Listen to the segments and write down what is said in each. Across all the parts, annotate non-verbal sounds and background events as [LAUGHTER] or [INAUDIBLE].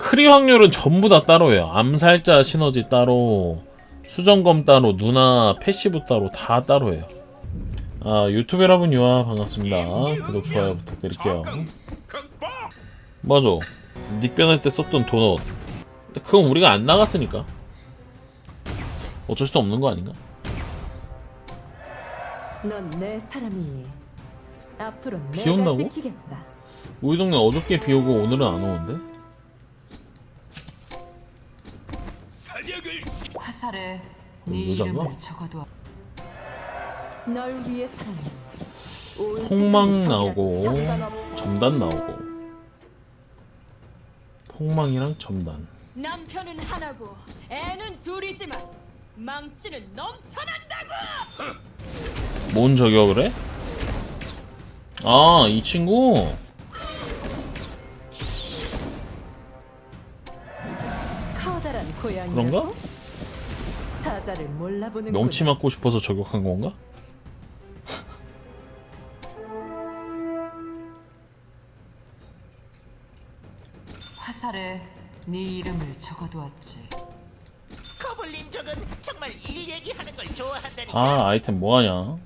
크리 확률은 전부 다 따로예요. 암살자 시너지 따로, 수정검 따로, 누나 패시브 따로 다 따로예요. 아 유튜브 여러분 유아 반갑습니다. 구독 좋아요 부탁드릴게요. 맞아. 닉 변할 때 썼던 도넛. 근데 그건 우리가 안 나갔으니까 어쩔 수 없는 거 아닌가? 넌 내 사람이 앞으로 비 내가 온다고? 지키겠다. 우리 동네 어저께 비 오고 오늘은 안 오는데? 화살에 네? 이름을 적어둬. 널 위해서라면 온 폭망 세상이 나오고 상관없- 점단 나오고 폭망이랑 점단 남편은 하나고 애는 둘이지만 망치는 넘쳐난다고. 뭔 저격을 해? 아 이 친구 그런가? 사자를 몰라보는 명치 맞고 싶어서 저격한 건가? 화살에 네 이름을 적어두었지. 거블린 적은 정말 일 얘기하는 걸 좋아한다니까. 아 아이템 뭐하냐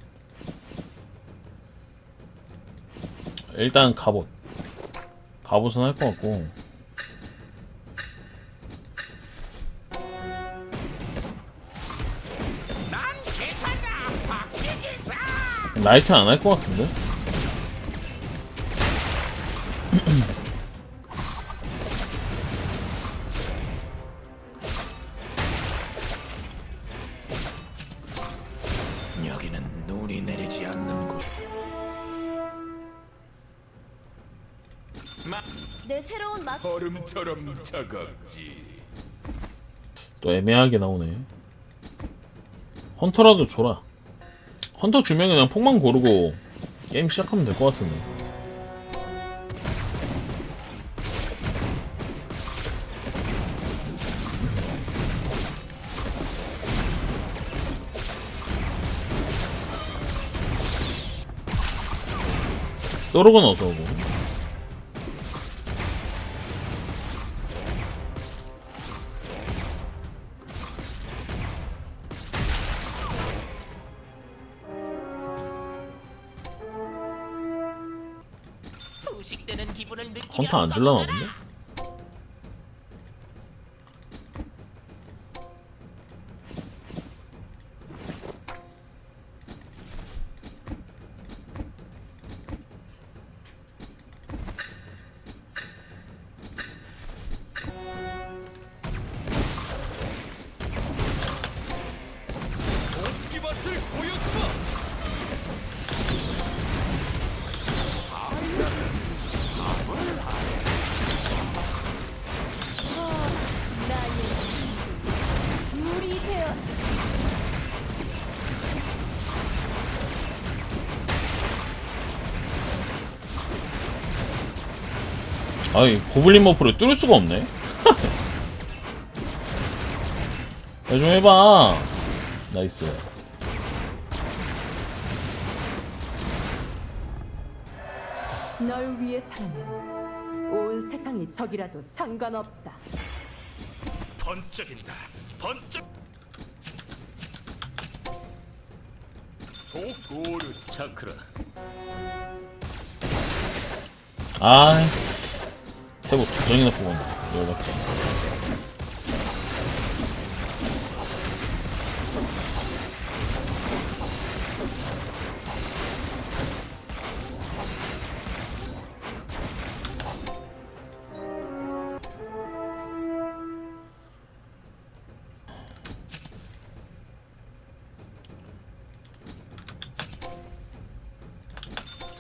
일단 갑옷 갑옷은 할 것 같고 라이트는 안할 것 같은데? [CLEARS THROAT] 여기는 눈이 내리지 않는 곳. 내 새로운 막 얼음처럼 차갑지. 또 애매하게 나오네 헌터라도 줘라 헌터 주면 그냥 폭만 고르고 게임 시작하면 될 것 같은데. 또르곤 어서 오고 헌터 안 줄라나 본데? 아이 고블린 머프를 뚫을 수가 없네 [LAUGHS] 야, 좀 해봐 나이스 널 위해서라면 온 세상이 적이라도 상관없다. 번쩍인다. 번쩍. 도고르 차크라. 아 이 태보 두 장이나 뽑았네 열받게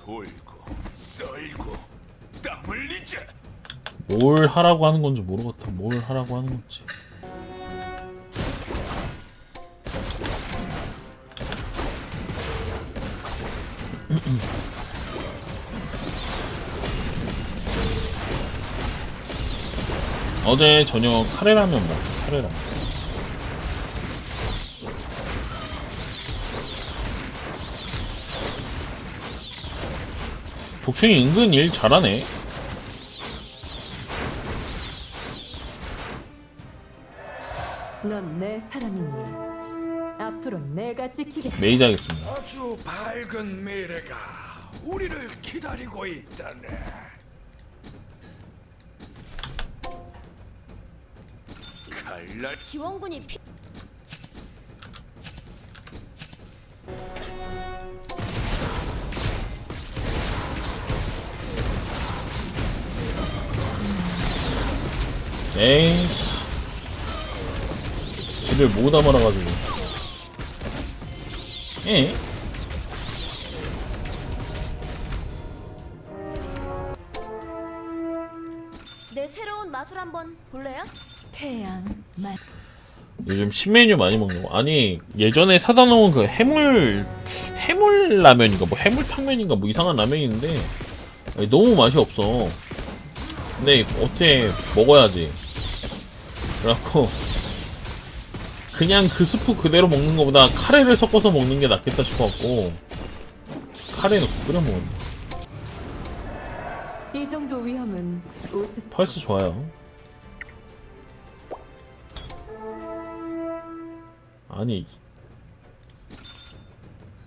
돌고 썰고 땀 흘리자. 뭘 하라고 하는 건지 모르겠다. 뭘 하라고 하는 건지. [CLEARS THROAT] 어제 저녁 카레라면 먹었어 카레라면. 독충이 은근 일 잘하네 메이저 하겠습니다. 아주 밝은 미래가 우리를 기다리고 있다네. 칼날 지원군이 피... 에이씨. 집을 못 담아놔가지고. 에? 내 새로운 마술 한번 볼래요? 태양 말 요즘 신메뉴 많이 먹는 거. 아니, 예전에 사다 놓은 그 해물, 해물 라면인가, 뭐 해물 탕면인가, 뭐 이상한 라면인데, 아니, 너무 맛이 없어. 근데 어떻게 먹어야지. 그래갖고, 그냥 그 스프 그대로 먹는 것보다 카레를 섞어서 먹는 게 낫겠다 싶어갖고, 카레 넣고 끓여 먹었네. 이 정도 위험은. 펄스 좋아요. 아니,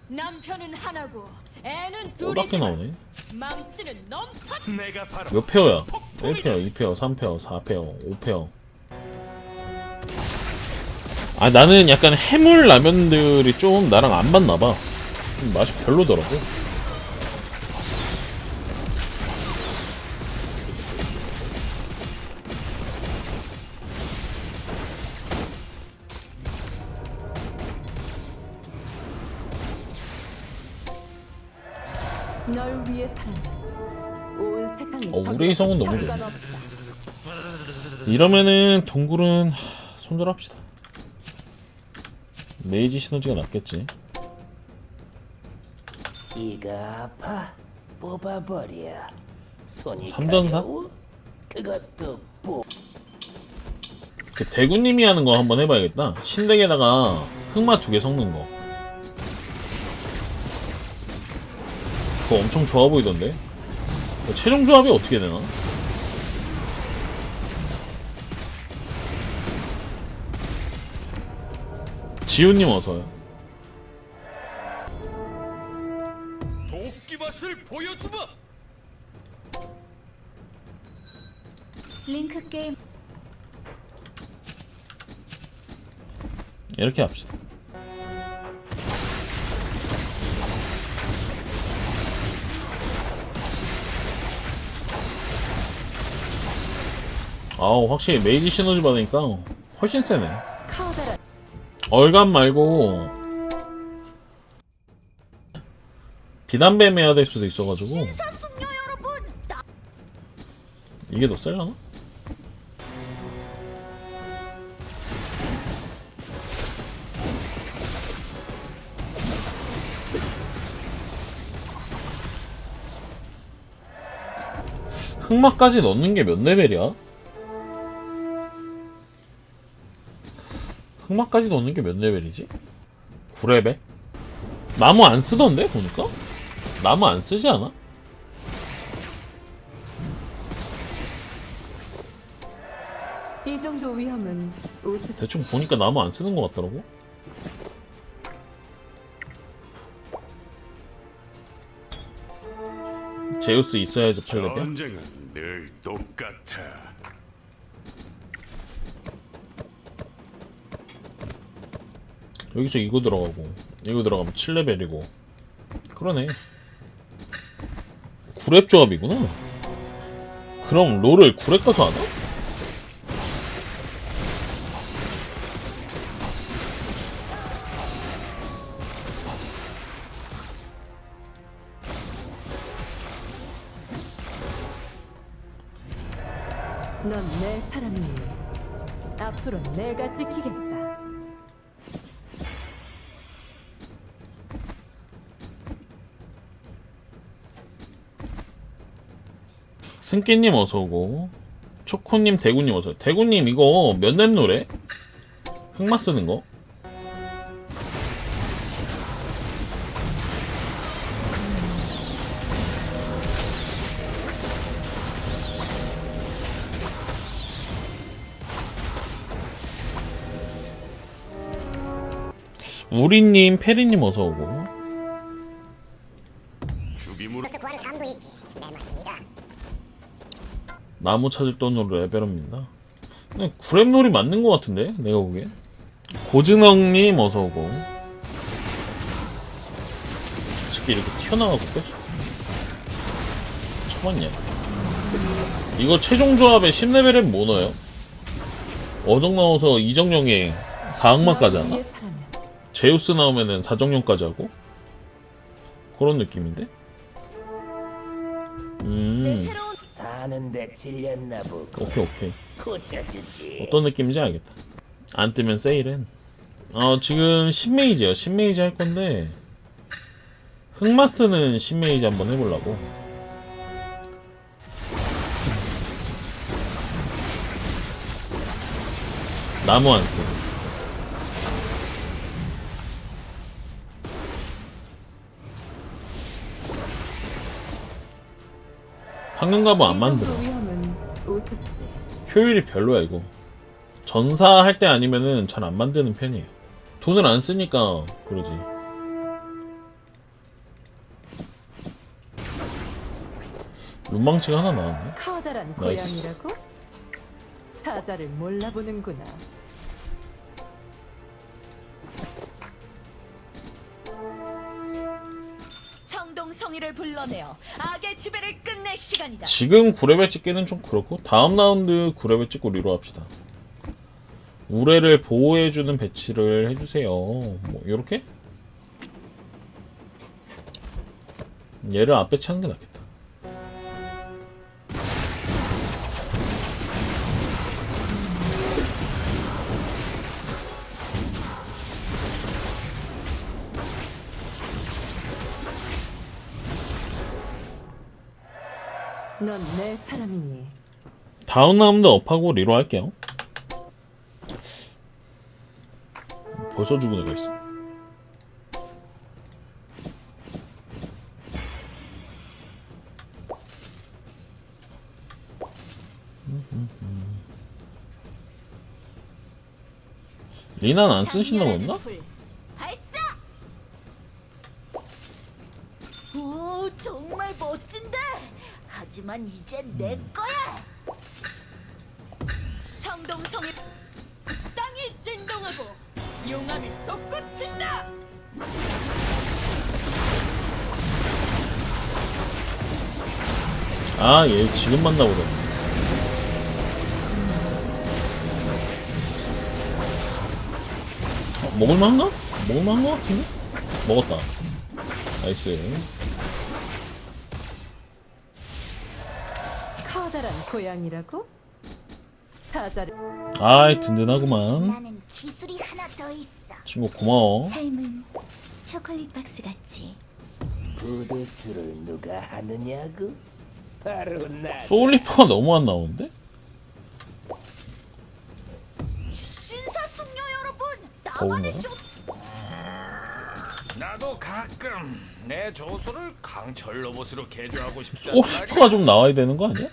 남편은 하나고 애는 둘이지만 나오네. 망치는 넘쳐 내가 바로 몇 페어야? 1페어, 2페어, 3페어, 4페어, 5페어. 아, 나는 약간 해물 라면들이 좀 나랑 안 맞나봐. 좀 맛이 별로더라고. 어, 적이라도 우레이 성은 너무 좋네. 이러면은 동굴은 하, 손절합시다. 메이지 시너지가 낫겠지. 이가 아파 뽑아버려. 손이 삼전사? 가려워? 그것도 뽑. 그 대구님이 하는 거 한번 해봐야겠다. 신덱에다가 흑마 두 개 섞는 거. 그거 엄청 좋아 보이던데? 그 최종 조합이 어떻게 되나? 지훈님 어서요. 도끼 맛을 보여주마. 링크 게임 이렇게 합시다. 아우 확실히 메이지 시너지 받으니까 훨씬 세네. 얼간 말고 비단뱀 해야 될 수도 있어가지고 이게 더 셀라나? 흑마까지 넣는 게 몇 레벨이야? 흑마까지 넣는 게 몇 레벨이지? 9레벨? 나무 안 쓰던데 보니까? 나무 안 쓰지 않아? 이 정도 위험은 우습. 대충 보니까 나무 안 쓰는 것 같더라고. 제우스 있어야지 8레벨. 전쟁은 늘 똑같아. 여기서 이거 들어가고 이거 들어가면 7레벨이고 그러네 9렙 조합이구나 그럼 롤을 9렙 가서 하나? 넌 내 사람이니 앞으로 내가 지키겠다. 승기님 어서오고 초코님 대구님 어서 대구님 이거 몇렙 노래? 흑마 쓰는 거? 우리님, 페리님 어서 오고. 나무 찾을 돈으로 레벨업입니다. 그냥 구렘놀이 맞는 것 같은데 내가 보기에. 고즈넉님 어서 오고. 특히 이렇게 튀어나가고 빼줘. 쳐봤냐? 이거 최종 조합에 10레벨은 뭐 넣어요? 어정 나와서 이정령에 4악마까지 하나? 제우스 나오면은 4정령까지 하고? 그런 느낌인데? 내 음, 사는데 질렸나 보고 오케이, 오케이. 고쳐주지. 어떤 느낌인지 알겠다. 안 뜨면 세일은. 어, 지금 10메이지요. 10메이지 할 건데, 흑마스는 10메이지 한번 해보려고. 나무 안쓰 황금 가부 안이 만들어. 효율이 별로야 이거 전사 할 때 아니면은 잘 안 만드는 편이에요 돈을 안 쓰니까 그러지 룸망치가 하나 나왔네 커다란 나이스. 고양이라고? 사자를 몰라보는구나. 청동성이를 불러내어 악의 지배를 시간이다. 지금 9레벨 찍기는 좀 그렇고 다음 라운드 9레벨 찍고 리로 합시다. 우레를 보호해주는 배치를 해주세요. 뭐 요렇게? 얘를 앞에 치는 게 낫겠다 다음 라운드 업하고 리로 할게요. 벌써 죽은 애가 있어. 리나는 안 쓰신다 보였나? 불 발사! 오, 정말 멋진데. 하지만 이젠 내 거야. 청동성이 땅이 진동하고 용암이 솟구친다. 아, 얘 지금 만나보네. 어, 먹을만한가? 먹을만한 것 같은데? 먹었다. 나이스. 커다란 고양이라고? 사자를 아이, 든든하구만. 나는 기술이 하나 더 있어. 친구 고마워. 삶은 초콜릿 박스 같지. 부드스를 누가 하느냐고? 바로 나. 소울리퍼가 너무 안 나오는데? 신사 숙녀 여러분, 더운가요? 나만의 쇼 나도 가끔 내 조수를 강철 로봇으로 개조하고 싶단 소울리퍼가 좀 나와야 되는 거 아니야?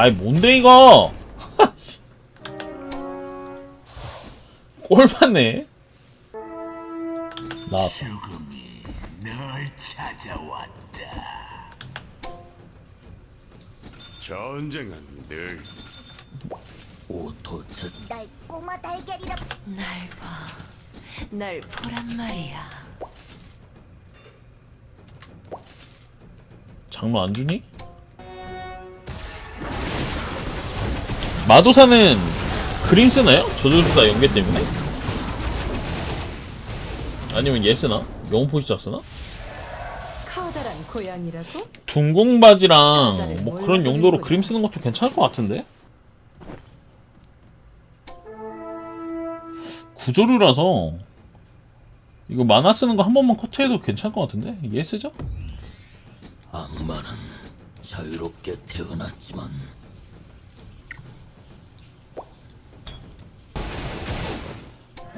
아이 뭔데 이거 [LAUGHS] 꼴받네 나 죽음이 널 찾아왔다. 전쟁은 늘 오토천 날 꼬마 달걀이라 날 봐. 날 보란 말이야. 장로 안 주니? 마도사는 그림 쓰나요? 저주수사 연계 때문에? 아니면 얘 쓰나? 영웅 포시자 쓰나? 커다란 고양이라고? 둥공 바지랑 뭐 그런 용도로 그림 쓰는 것도 괜찮을 것 같은데? 구조류라서 이거 만화 쓰는 거 한 번만 커트해도 괜찮을 것 같은데? 얘 쓰죠? 악마는 자유롭게 태어났지만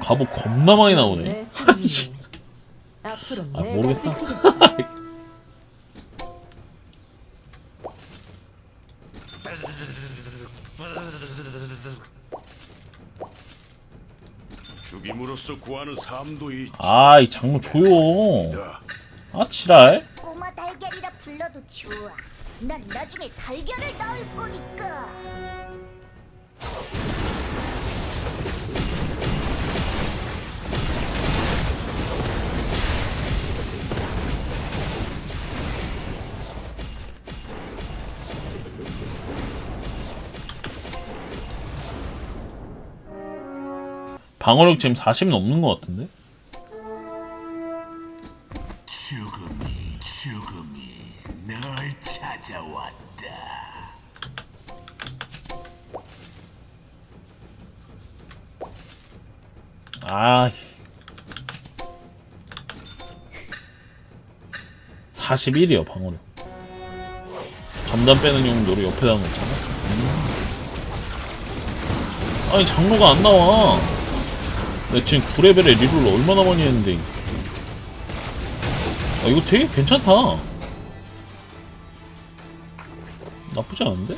갑옷 겁나 많이 나오네 [LAUGHS] 내 승리. 앞으로 아, 내가 모르겠다. [LAUGHS] 죽임으로써 구하는 삶도 있지. 아 이 장로 조용 아 지랄 꼬마 달걀이라 불러도 좋아. 난 나중에 달걀을 낳을 거니까. 방어력 지금 40 넘는 것 같은데? 죽음이 죽음이 널 찾아왔다. 아 41이요 방어력. 점단 빼는 용도로 옆에다 놓잖아. 음. 아니 장로가 안 나와 내가 지금 9레벨에 리롤을 얼마나 많이 했는데. 아 이거 되게 괜찮다. 나쁘지 않은데?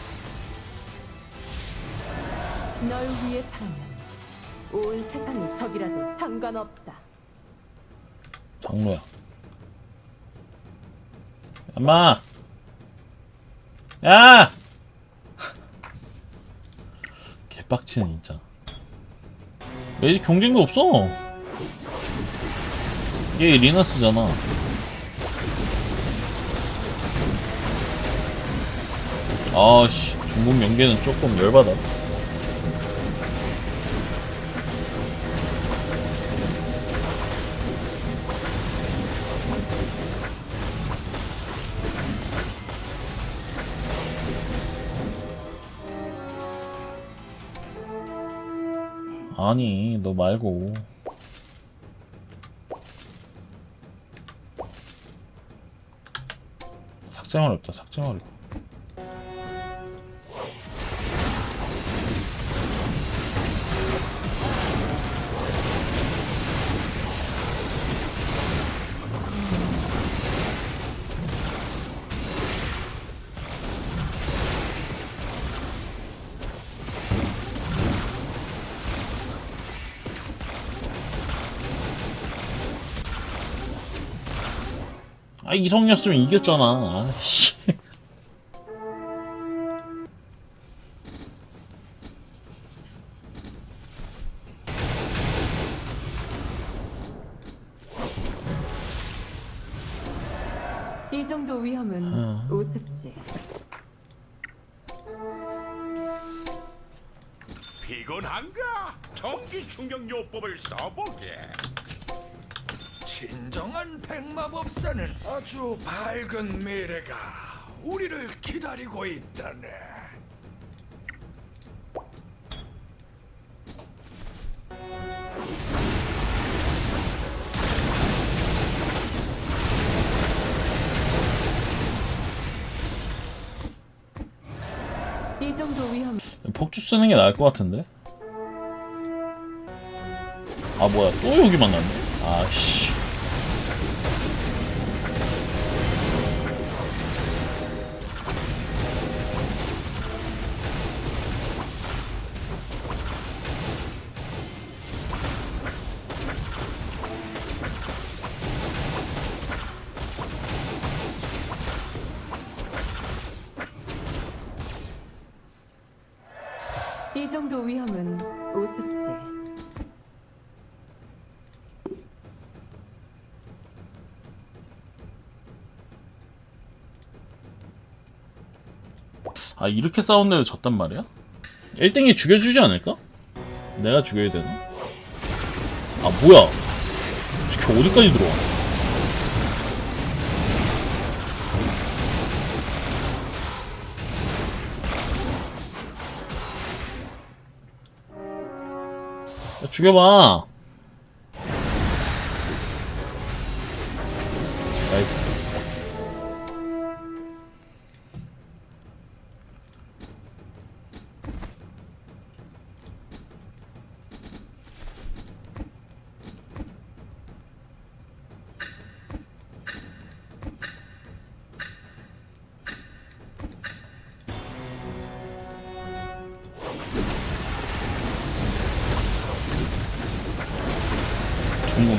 널 위해서라면 온 세상이 적이라도 상관없다. 장로야. 엄마! 야! [LAUGHS] 개빡치네 진짜 매직 경쟁도 없어. 이게 리너스잖아. 아씨 중국 연계는 조금 열받아 아니 너 말고. 삭제만 없다 삭제만 없다 이성이었으면 이겼잖아 아, 씨. 이 정도 위험은 어. 우습지. 피곤한가? 전기 충격 요법을 써보게. 진정한 백마법사는 아주 밝은 미래가 우리를 기다리고 있다네. 이 정도 위험. 폭주 쓰는 게 나을 것 같은데 아 뭐야 또 여기만 갔네 아씨 아 이렇게 싸운다고 졌단 말이야? 1등이 죽여주지 않을까? 내가 죽여야 되나? 아 뭐야 이렇게 어디까지 들어와 야, 죽여봐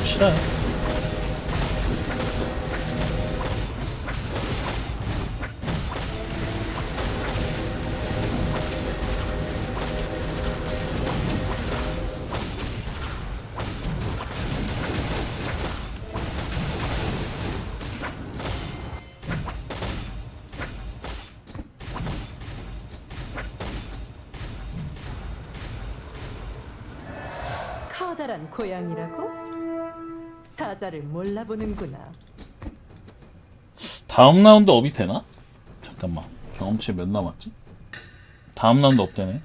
싫어 몰라보는구나. 다음 라운드 업이 되나? 잠깐만 경험치 몇 남았지? 다음 라운드 업 되네.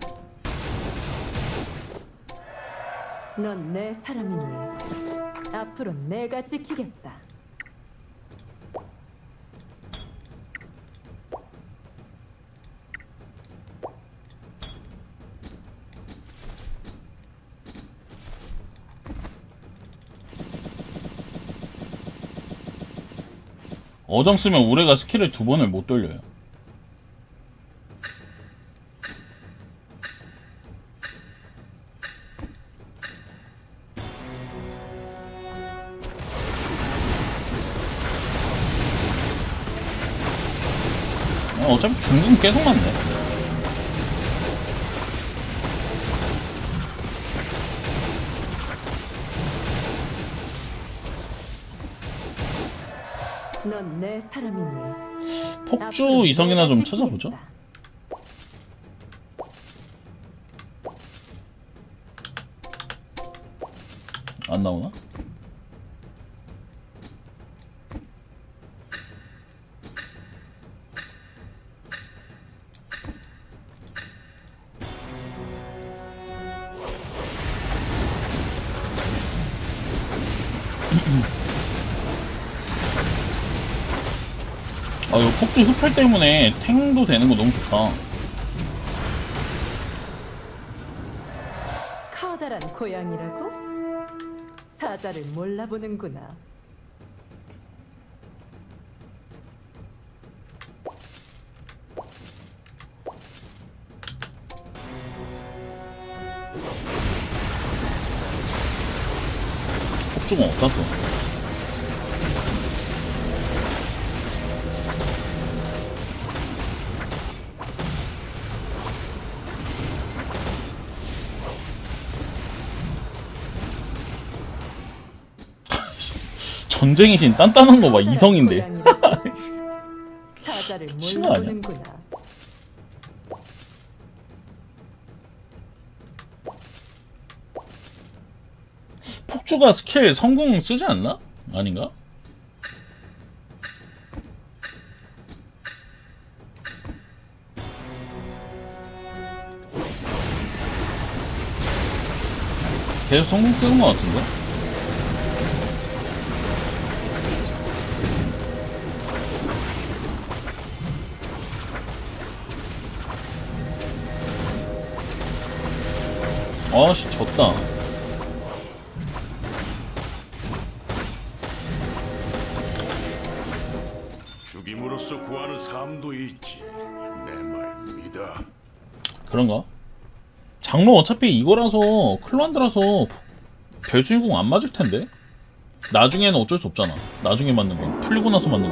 넌 내 사람이니 앞으로 내가 지키겠다. 어정 쓰면 우레가 스킬을 두 번을 못 돌려요. 어, 어차피 중금 계속 맞네. 사람이니 폭주 이성이나 좀 찾아보죠. 안 나오나? 폭주 흡혈 때문에 탱도 되는 거 너무 좋다. 커다란 고양이라고? 사자를 몰라보는구나. 폭주가 어디다 써? 전쟁의 신 단단한 거 봐 이성인데? 사자를 미친 거 아니야? 몰라보는구나. 폭주가 스킬 성공 쓰지 않나? 아닌가? 계속 성공 쓰는 것 같은데? 아씨 졌다 죽임으로써 구하는 삶도 있지. 내 말 믿어. 그런가? 장로 어차피 이거라서 클란드라서 별주인공 안 맞을 텐데 나중에는 어쩔 수 없잖아 나중에 맞는 건 풀리고 나서 맞는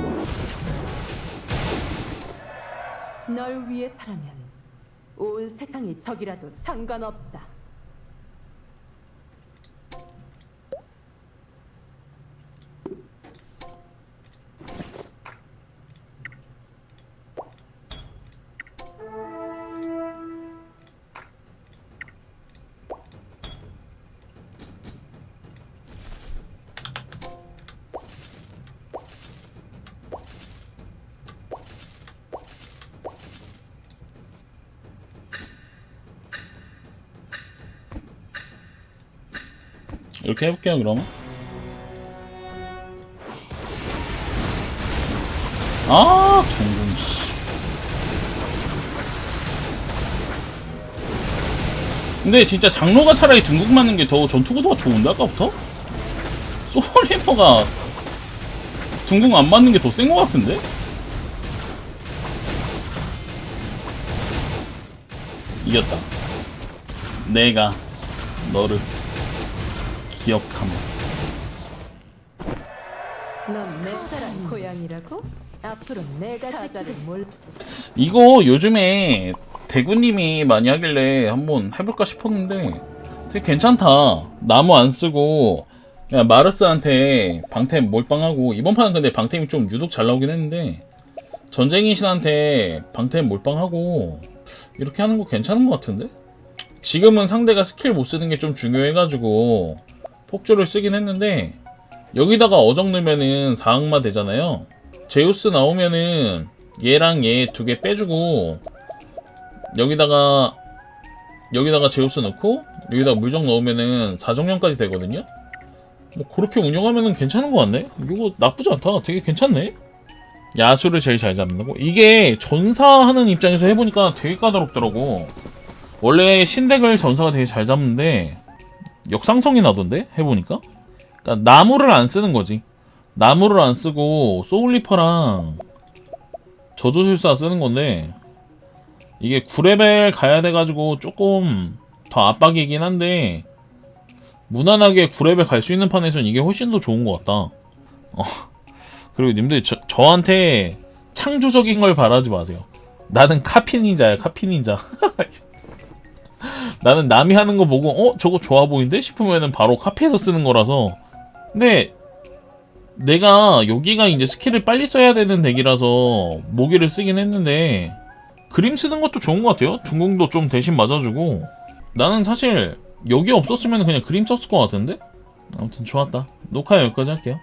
건널 위해서라면 온 세상이 적이라도 상관없다. 이렇게 해볼게요 그러면 아 동공 씨 근데 진짜 장로가 차라리 둥국 맞는 게 더 전투구도가 좋은데 아까부터? 소리머가 둥국 안 맞는 게 더 센 것 같은데? 이겼다 내가 너를 기억함 넌내 사랑 고양이라고? 앞으로 내가 사자를 몰. 이거 요즘에 대구님이 많이 하길래 한번 해볼까 싶었는데 되게 괜찮다. 나무 안 쓰고 그냥 마르스한테 방템 몰빵하고 이번 판은 근데 방템이 좀 유독 잘 나오긴 했는데 전쟁인 신한테 방템 몰빵하고 이렇게 하는 거 괜찮은 것 같은데? 지금은 상대가 스킬 못 쓰는 게 좀 중요해가지고 폭주를 쓰긴 했는데 여기다가 어정 넣으면은 4악마 되잖아요. 제우스 나오면은 얘랑 얘 두 개 빼주고 여기다가 여기다가 제우스 넣고 여기다가 물정 넣으면은 4정령까지 되거든요. 뭐 그렇게 운영하면은 괜찮은 것 같네. 이거 나쁘지 않다. 되게 괜찮네. 야수를 제일 잘 잡는다고? 이게 전사하는 입장에서 해보니까 되게 까다롭더라고. 원래 신덱을 전사가 되게 잘 잡는데 역상성이 나던데 해보니까. 그러니까 나무를 안 쓰는 거지. 나무를 안 쓰고 소울리퍼랑 저주술사 쓰는 건데 이게 9레벨 가야 돼가지고 조금 더 압박이긴 한데 무난하게 9레벨 갈 수 있는 판에선 이게 훨씬 더 좋은 것 같다. 어. 그리고 님들 저, 저한테 창조적인 걸 바라지 마세요. 나는 카피 닌자야 카피 닌자. [LAUGHS] 나는 남이 하는 거 보고 어 저거 좋아 보이는데 싶으면은 바로 카피해서 쓰는 거라서 근데 내가 여기가 이제 스킬을 빨리 써야 되는 덱이라서 모기를 쓰긴 했는데 그림 쓰는 것도 좋은 것 같아요. 중공도 좀 대신 맞아주고 나는 사실 여기 없었으면 그냥 그림 썼을 것 같은데 아무튼 좋았다. 녹화 여기까지 할게요.